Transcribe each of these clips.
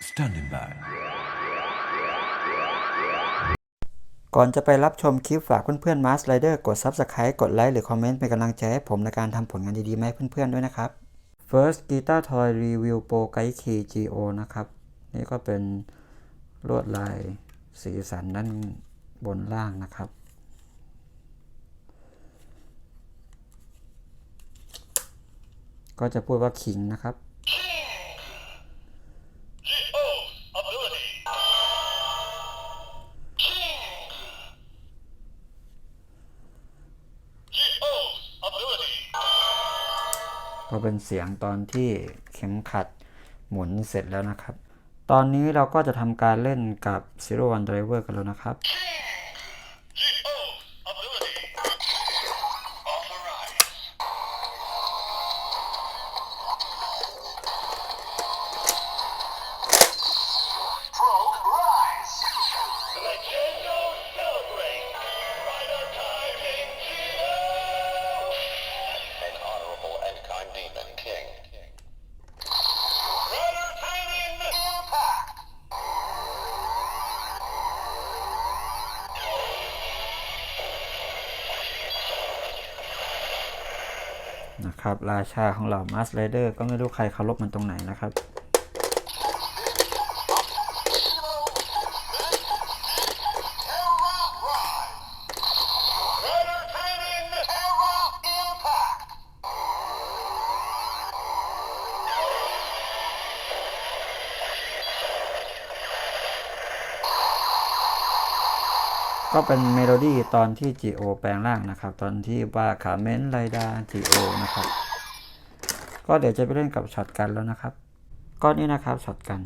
Standing by. ก่อนจะไปรับชมคลิปฝากเพื่อนๆ Mars Rider กด Subscribe กดไลค์หรือคอมเมนต์เป็นกำลังใจให้ผมในการทำผลงานดีๆมาให้เพื่อนๆ ด้วยนะครับ First Guitar Toy Review Pro Guide Key GO นะครับ นี่ก็เป็นลวดลายสีสันด้านบนล่างนะครับก็จะพูดว่าคิงนะครับ ก็เป็นเสียงตอนที่เข็มขัดหมุนเสร็จแล้วนะครับ ตอนนี้เราก็จะทำการเล่นกับ Zero One Driver กันแล้วนะครับ นะครับ ราชาของเรามาสเลเดอร์ก็ไม่รู้ใครเคารพมันตรงไหนนะครับ ก็เป็นเมโลดี้ตอนที่ GO แปลงร่างนะครับ ตอนที่ว่าขาเมนไรดา GO นะครับ ก็เดี๋ยวจะไปเล่นกับช็อตกันแล้วนะครับก็นี่นะครับช็อตกัน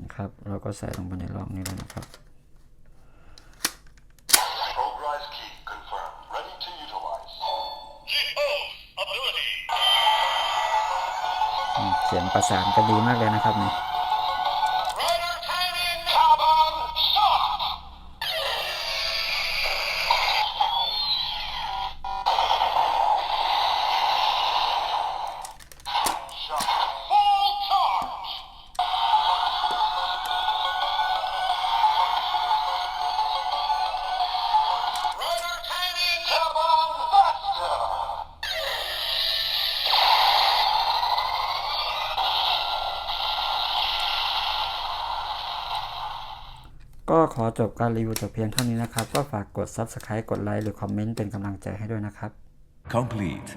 นะครับ เราก็ใส่ลงไปในร่องนี้แล้วนะครับ เสียงประสานกันดีมากเลยนะครับนี่ย ก็ขอจบการรีวิวแต่เพียงเท่านี้นะครับ ก็ฝากกด Subscribe กดไลค์หรือคอมเมนต์เป็นกำลังใจให้ด้วยนะครับ Complete.